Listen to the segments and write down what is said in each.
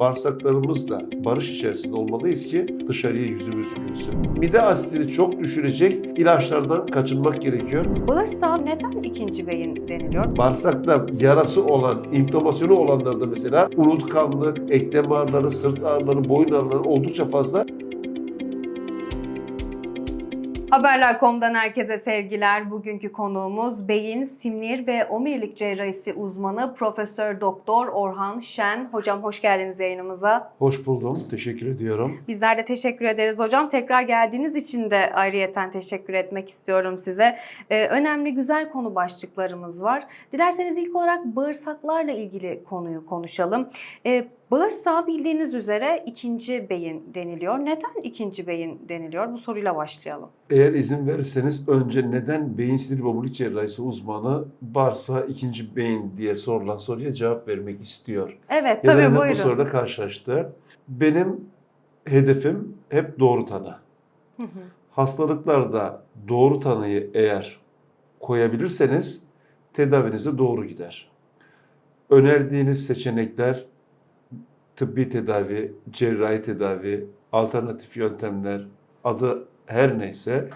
bağırsaklarımızla barış içerisinde olmalıyız ki dışarıya yüzümüz gülsün. Mide asitini çok düşürecek ilaçlardan kaçınmak gerekiyor. Bağırsağa neden ikinci beyin deniliyor? Bağırsakta yarası olan, inflamasyonu olanlarda mesela unutkanlık, eklem ağrıları, sırt ağrıları, boyun ağrıları oldukça fazla. Haberler.com'dan herkese sevgiler. Bugünkü konuğumuz beyin, sinir ve omurilik cerrahisi uzmanı Profesör Doktor Orhan Şen. Hocam hoş geldiniz yayınımıza. Hoş buldum, teşekkür ediyorum. Bizler de teşekkür ederiz hocam. Tekrar geldiğiniz için de ayrıyeten teşekkür etmek istiyorum size. Ee, önemli güzel konu başlıklarımız var. Dilerseniz ilk olarak bağırsaklarla ilgili konuyu konuşalım. Ee, bağırsağa bildiğiniz üzere ikinci beyin deniliyor. Neden ikinci beyin deniliyor? Bu soruyla başlayalım. Eğer izin verirseniz önce neden beyin sinir ve omurilik cerrahisi uzmanı bağırsağı ikinci beyin diye sorulan soruya cevap vermek istiyor. Evet tabii neden bu buyurun. soruyla karşılaştı. Benim hedefim hep doğru tanı. Hı hı. Hastalıklarda doğru tanıyı eğer koyabilirseniz tedavinize doğru gider. Önerdiğiniz seçenekler tıbbi tedavi, cerrahi tedavi, alternatif yöntemler, adı her neyse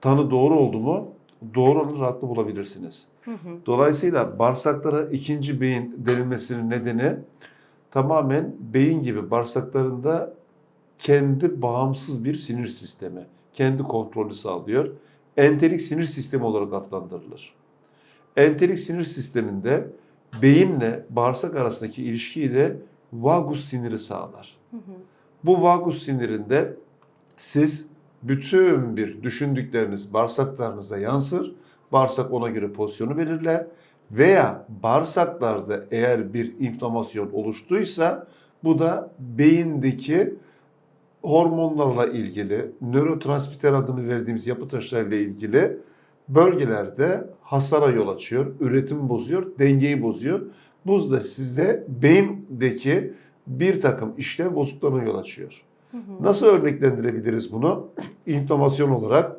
tanı doğru oldu mu doğru olanı rahatlıkla bulabilirsiniz. Hı hı. Dolayısıyla bağırsaklara ikinci beyin denilmesinin nedeni tamamen beyin gibi bağırsaklarında kendi bağımsız bir sinir sistemi, kendi kontrolü sağlıyor. Enterik sinir sistemi olarak adlandırılır. Enterik sinir sisteminde beyinle bağırsak arasındaki ilişkiyi de vagus siniri sağlar. Hı hı. Bu vagus sinirinde siz bütün bir düşündükleriniz bağırsaklarınıza yansır. Bağırsak ona göre pozisyonu belirler. Veya bağırsaklarda eğer bir inflamasyon oluştuysa bu da beyindeki hormonlarla ilgili, nörotransmitter adını verdiğimiz yapı taşlarıyla ilgili bölgelerde hasara yol açıyor, üretim bozuyor, dengeyi bozuyor. Bu da size beyindeki bir takım işlev bozukluklarına yol açıyor. Hı hı. Nasıl örneklendirebiliriz bunu? İnflamasyon olarak.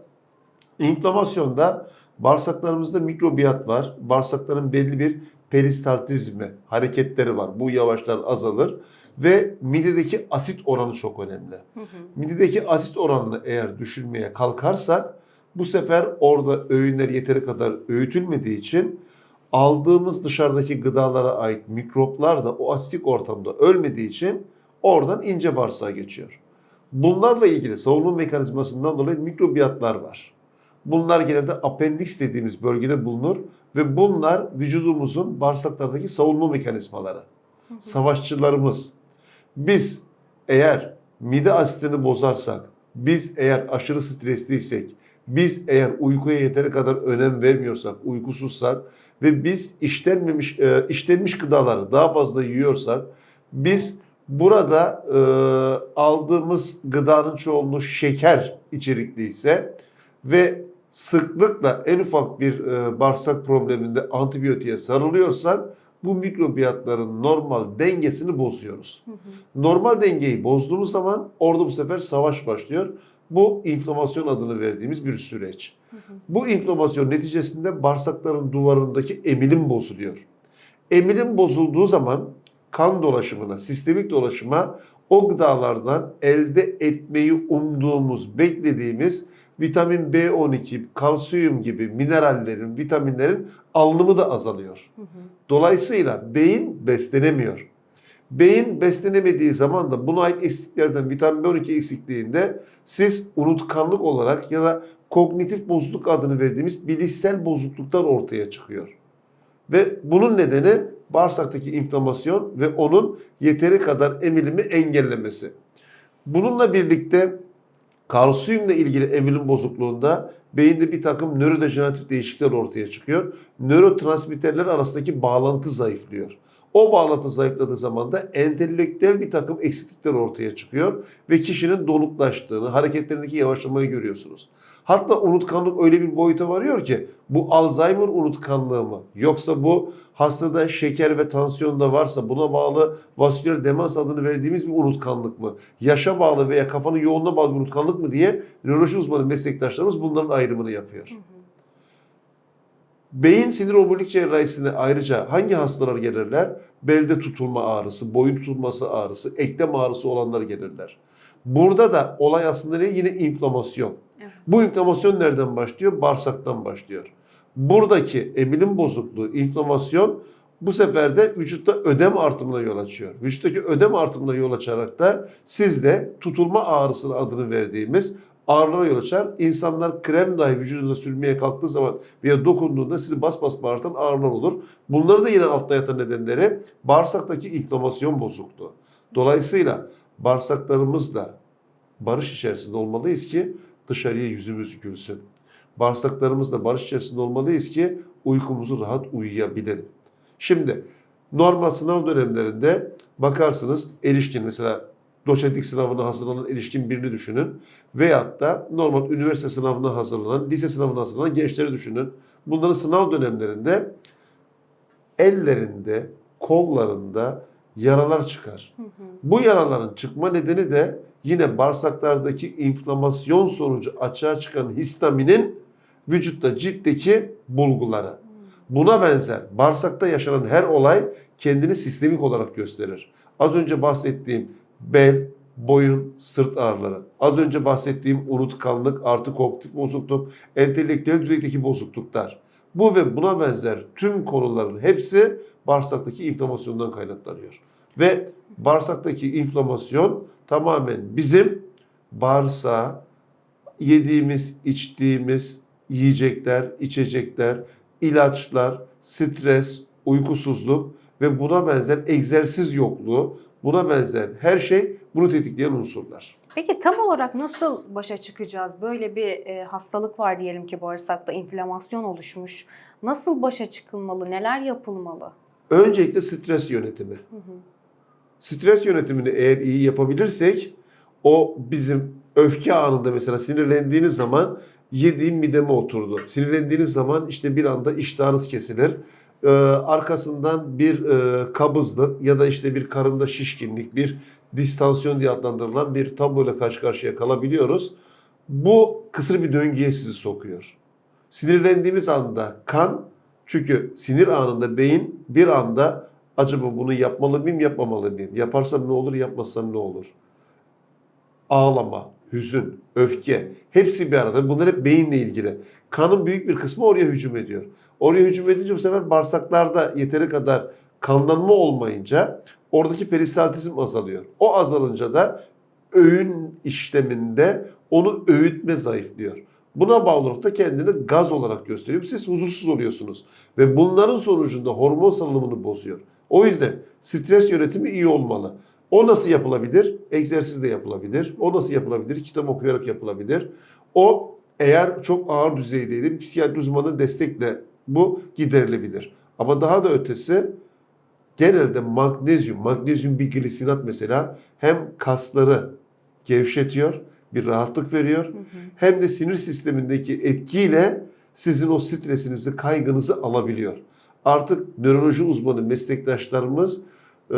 İnflamasyonda bağırsaklarımızda mikrobiyat var. Bağırsakların belli bir peristaltizmi, hareketleri var. Bu yavaşlar azalır. Ve midedeki asit oranı çok önemli. Hı hı. Midedeki asit oranını eğer düşürmeye kalkarsak bu sefer orada öğünler yeteri kadar öğütülmediği için aldığımız dışarıdaki gıdalara ait mikroplar da o asitik ortamda ölmediği için oradan ince bağırsağa geçiyor. Bunlarla ilgili savunma mekanizmasından dolayı mikrobiyatlar var. Bunlar genelde apendiks dediğimiz bölgede bulunur ve bunlar vücudumuzun bağırsaklardaki savunma mekanizmaları. Savaşçılarımız. Biz eğer mide asitini bozarsak, biz eğer aşırı stresliysek, biz eğer uykuya yeteri kadar önem vermiyorsak, uykusuzsak ve biz işlenmemiş e, işlenmiş gıdaları daha fazla yiyorsak, biz burada e, aldığımız gıdanın çoğunluğu şeker içerikliyse ve sıklıkla en ufak bir e, bağırsak probleminde antibiyotiğe sarılıyorsak bu mikrobiyatların normal dengesini bozuyoruz. Hı hı. Normal dengeyi bozduğumuz zaman orada bu sefer savaş başlıyor. Bu inflamasyon adını verdiğimiz bir süreç. Hı hı. Bu inflamasyon neticesinde bağırsakların duvarındaki emilim bozuluyor. Emilim bozulduğu zaman kan dolaşımına, sistemik dolaşıma o gıdalardan elde etmeyi umduğumuz, beklediğimiz vitamin B12, kalsiyum gibi minerallerin, vitaminlerin alınımı da azalıyor. Hı hı. Dolayısıyla beyin beslenemiyor. Beyin beslenemediği zaman da buna ait eksikliklerden vitamin B12 eksikliğinde siz unutkanlık olarak ya da kognitif bozukluk adını verdiğimiz bilişsel bozukluklar ortaya çıkıyor. Ve bunun nedeni bağırsaktaki inflamasyon ve onun yeteri kadar emilimi engellemesi. Bununla birlikte kalsiyumla ilgili emilim bozukluğunda beyinde bir takım nörodejeneratif değişiklikler ortaya çıkıyor. Nörotransmitterler arasındaki bağlantı zayıflıyor. O bağlantı zayıfladığı zaman da entelektüel bir takım eksiklikler ortaya çıkıyor ve kişinin donuklaştığını, hareketlerindeki yavaşlamayı görüyorsunuz. Hatta unutkanlık öyle bir boyuta varıyor ki bu Alzheimer unutkanlığı mı yoksa bu hastada şeker ve tansiyon da varsa buna bağlı vasküler demans adını verdiğimiz bir unutkanlık mı? Yaşa bağlı veya kafanın yoğunluğuna bağlı bir unutkanlık mı diye nöroloji uzmanı meslektaşlarımız bunların ayrımını yapıyor. Hı hı. Beyin sinir omurilik cerrahisine ayrıca hangi hastalar gelirler? Belde tutulma ağrısı, boyun tutulması ağrısı, eklem ağrısı olanlar gelirler. Burada da olay aslında ne? Yine inflamasyon. Evet. Bu inflamasyon nereden başlıyor? Bağırsaktan başlıyor. Buradaki emilim bozukluğu, inflamasyon bu sefer de vücutta ödem artımına yol açıyor. Vücuttaki ödem artımına yol açarak da sizde tutulma ağrısının adını verdiğimiz ağrılara yol açar. İnsanlar krem dahi vücuduna sürmeye kalktığı zaman veya dokunduğunda sizi bas bas bağırtan ağrılar olur. Bunları da yine altta yatan nedenleri bağırsaktaki inflamasyon bozukluğu. Dolayısıyla bağırsaklarımızla barış içerisinde olmalıyız ki dışarıya yüzümüz gülsün. Bağırsaklarımızla barış içerisinde olmalıyız ki uykumuzu rahat uyuyabilelim. Şimdi normal sınav dönemlerinde bakarsınız erişkin mesela doçentlik sınavına hazırlanan erişkin birini düşünün. Veyahut da normal üniversite sınavına hazırlanan, lise sınavına hazırlanan gençleri düşünün. Bunların sınav dönemlerinde ellerinde, kollarında yaralar çıkar. Bu yaraların çıkma nedeni de yine bağırsaklardaki inflamasyon sonucu açığa çıkan histaminin vücutta ciltteki bulguları. Buna benzer bağırsakta yaşanan her olay kendini sistemik olarak gösterir. Az önce bahsettiğim bel, boyun, sırt ağrıları. Az önce bahsettiğim unutkanlık, artı kognitif bozukluk, entelektüel düzeydeki bozukluklar. Bu ve buna benzer tüm konuların hepsi bağırsaktaki inflamasyondan kaynaklanıyor. Ve bağırsaktaki inflamasyon tamamen bizim bağırsağa yediğimiz, içtiğimiz yiyecekler, içecekler, ilaçlar, stres, uykusuzluk ve buna benzer egzersiz yokluğu, buna benzer her şey bunu tetikleyen unsurlar. Peki tam olarak nasıl başa çıkacağız? Böyle bir e, hastalık var diyelim ki bağırsakta inflamasyon oluşmuş. Nasıl başa çıkılmalı? Neler yapılmalı? Öncelikle stres yönetimi. Stres yönetimini eğer iyi yapabilirsek o bizim öfke anında mesela sinirlendiğiniz zaman yediğim mideme oturdu. Sinirlendiğiniz zaman işte bir anda iştahınız kesilir. Ee, arkasından bir e, kabızlık ya da işte bir karında şişkinlik, bir distansiyon diye adlandırılan bir tabloyla karşı karşıya kalabiliyoruz. Bu kısır bir döngüye sizi sokuyor. Sinirlendiğimiz anda kan, çünkü sinir anında beyin bir anda acaba bunu yapmalı mıyım, yapmamalı mıyım? Yaparsam ne olur, yapmasam ne olur? Ağlama, hüzün, öfke hepsi bir arada. Bunlar hep beyinle ilgili. Kanın büyük bir kısmı oraya hücum ediyor. Oraya hücum edince bu sefer bağırsaklarda yeteri kadar kanlanma olmayınca oradaki peristaltizm azalıyor. O azalınca da öğün işleminde onu öğütme zayıflıyor. Buna bağlı olarak da kendini gaz olarak gösteriyor. Siz huzursuz oluyorsunuz. Ve bunların sonucunda hormon salınımını bozuyor. O yüzden stres yönetimi iyi olmalı. O nasıl yapılabilir? Egzersizle yapılabilir. O nasıl yapılabilir? Kitap okuyarak yapılabilir. O eğer çok ağır düzeydeydi psikiyatri uzmanı destekle bu giderilebilir. Ama daha da ötesi genelde magnezyum, magnezyum bir glisinat mesela hem kasları gevşetiyor, bir rahatlık veriyor. Hem de sinir sistemindeki etkiyle sizin o stresinizi, kaygınızı alabiliyor. Artık nöroloji uzmanı meslektaşlarımız e,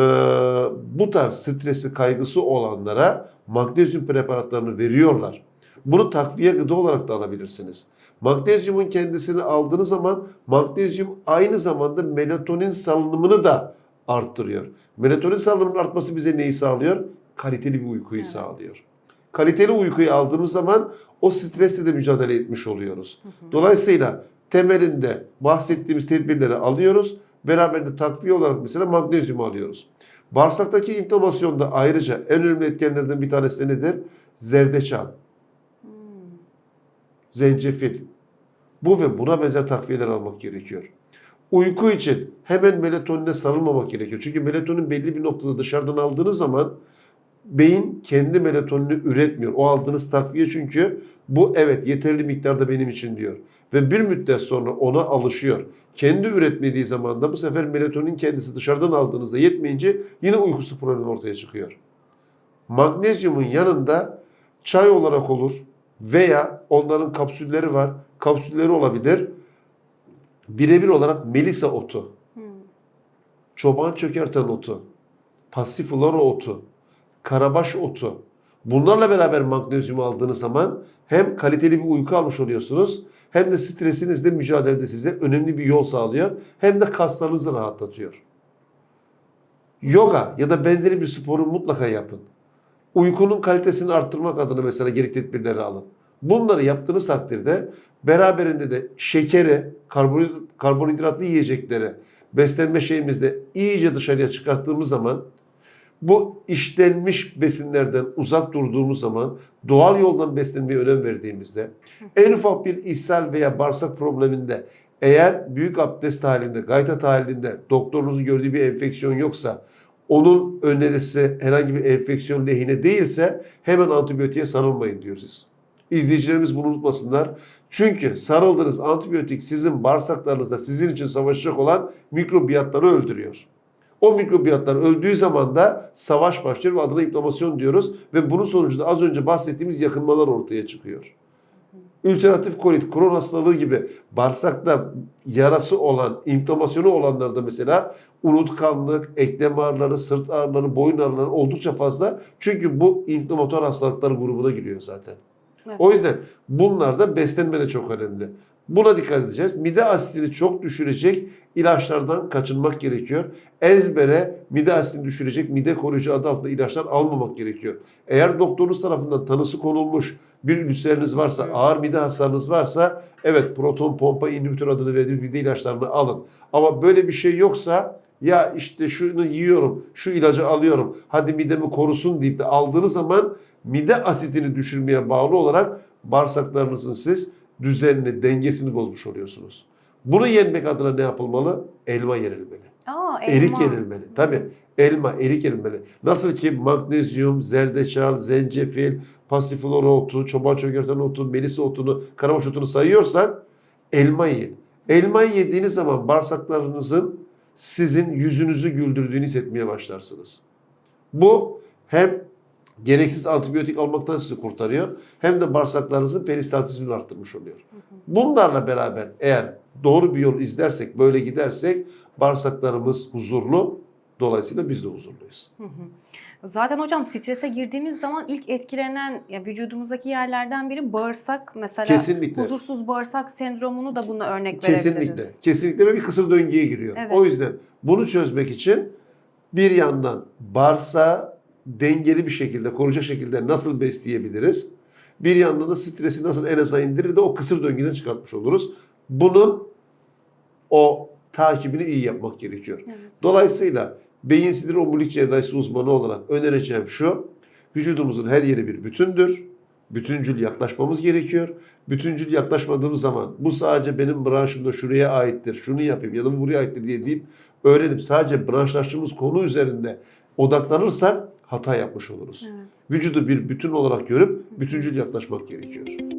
bu tarz stresi, kaygısı olanlara magnezyum preparatlarını veriyorlar. Bunu takviye gıda olarak da alabilirsiniz. Magnezyumun kendisini aldığınız zaman magnezyum aynı zamanda melatonin salınımını da arttırıyor. Melatonin salınımının artması bize neyi sağlıyor? Kaliteli bir uykuyu Evet. sağlıyor. Kaliteli uykuyu aldığımız zaman o stresle de mücadele etmiş oluyoruz. Dolayısıyla temelinde bahsettiğimiz tedbirleri alıyoruz. Beraberinde takviye olarak mesela magnezyum alıyoruz. Bağırsaktaki inflamasyonda ayrıca en önemli etkenlerden bir tanesi nedir? Zerdeçal, zencefil. Bu ve buna benzer takviyeler almak gerekiyor. Uyku için hemen melatonine sarılmamak gerekiyor. Çünkü melatonin belli bir noktada dışarıdan aldığınız zaman beyin kendi melatonini üretmiyor. O aldığınız takviye çünkü bu evet yeterli miktarda benim için diyor. Ve bir müddet sonra ona alışıyor. Kendi üretmediği zaman da bu sefer melatonin kendisi dışarıdan aldığınızda yetmeyince yine uykusu problemi ortaya çıkıyor. Magnezyumun yanında çay olarak olur veya onların kapsülleri var. Kapsülleri olabilir. Birebir olarak melisa otu, çoban çökerten otu, passiflora otu, karabaş otu. Bunlarla beraber magnezyum aldığınız zaman hem kaliteli bir uyku almış oluyorsunuz hem de stresinizle mücadelede size önemli bir yol sağlıyor. Hem de kaslarınızı rahatlatıyor. Yoga ya da benzeri bir sporu mutlaka yapın. Uykunun kalitesini arttırmak adına mesela gerekli tedbirleri alın. Bunları yaptığınız takdirde beraberinde de şekeri, karbonhidrat, karbonhidratlı yiyecekleri beslenme şeyimizde iyice dışarıya çıkarttığımız zaman bu işlenmiş besinlerden uzak durduğumuz zaman doğal yoldan beslenmeye önem verdiğimizde en ufak bir ishal veya bağırsak probleminde eğer büyük abdest halinde, gayta halinde doktorunuzun gördüğü bir enfeksiyon yoksa onun önerisi herhangi bir enfeksiyon lehine değilse hemen antibiyotiğe sarılmayın diyoruz. İzleyicilerimiz bunu unutmasınlar. Çünkü sarıldığınız antibiyotik sizin bağırsaklarınızda sizin için savaşacak olan mikrobiyatları öldürüyor. O mikrobiyatlar öldüğü zaman da savaş başlıyor ve adına inflamasyon diyoruz ve bunun sonucunda az önce bahsettiğimiz yakınmalar ortaya çıkıyor. Ülseratif kolit, kron hastalığı gibi bağırsakta yarası olan, inflamasyonu olanlarda mesela unutkanlık, eklem ağrıları, sırt ağrıları, boyun ağrıları oldukça fazla. Çünkü bu inflamatuar hastalıklar grubuna giriyor zaten. Evet. O yüzden bunlar da beslenme de çok önemli. Buna dikkat edeceğiz. Mide asitini çok düşürecek ilaçlardan kaçınmak gerekiyor. Ezbere mide asitini düşürecek mide koruyucu adı altında ilaçlar almamak gerekiyor. Eğer doktorunuz tarafından tanısı konulmuş bir ülseriniz varsa, ağır mide hasarınız varsa evet proton pompa inhibitör adını verdiğimiz mide ilaçlarını alın. Ama böyle bir şey yoksa ya işte şunu yiyorum, şu ilacı alıyorum, hadi midemi korusun deyip de aldığınız zaman mide asitini düşürmeye bağlı olarak bağırsaklarınızın siz düzenini, dengesini bozmuş oluyorsunuz. Bunu yenmek adına ne yapılmalı? Elma yenilmeli. Aa, Erik elma. yenilmeli. Tabi elma, erik yenilmeli. Nasıl ki magnezyum, zerdeçal, zencefil, pasiflora otu, çoban çökerten otu, melisa otunu, karabaş otunu sayıyorsak elma yiyin. Elmayı yediğiniz zaman bağırsaklarınızın sizin yüzünüzü güldürdüğünü hissetmeye başlarsınız. Bu hem gereksiz antibiyotik almaktan sizi kurtarıyor hem de bağırsaklarınızın peristaltizmini arttırmış oluyor. Bunlarla beraber eğer doğru bir yol izlersek, böyle gidersek bağırsaklarımız huzurlu, dolayısıyla biz de huzurluyuz. Zaten hocam strese girdiğimiz zaman ilk etkilenen ya vücudumuzdaki yerlerden biri bağırsak. Mesela Kesinlikle. huzursuz bağırsak sendromunu da buna örnek Kesinlikle. verebiliriz. Kesinlikle ve bir kısır döngüye giriyor. Evet. O yüzden bunu çözmek için bir yandan bağırsağı dengeli bir şekilde, koruyacak şekilde nasıl besleyebiliriz? Bir yandan da stresi nasıl en aza indirir de o kısır döngüden çıkartmış oluruz. Bunun o takibini iyi yapmak gerekiyor. Evet. Dolayısıyla beyin sinir omurilik cerrahisi uzmanı olarak önereceğim şu. Vücudumuzun her yeri bir bütündür. Bütüncül yaklaşmamız gerekiyor. Bütüncül yaklaşmadığımız zaman bu sadece benim branşımda şuraya aittir, şunu yapayım ya da bu buraya aittir diye deyip öğrenip sadece branşlaştığımız konu üzerinde odaklanırsak hata yapmış oluruz. Evet. Vücudu bir bütün olarak görüp bütüncül yaklaşmak gerekiyor.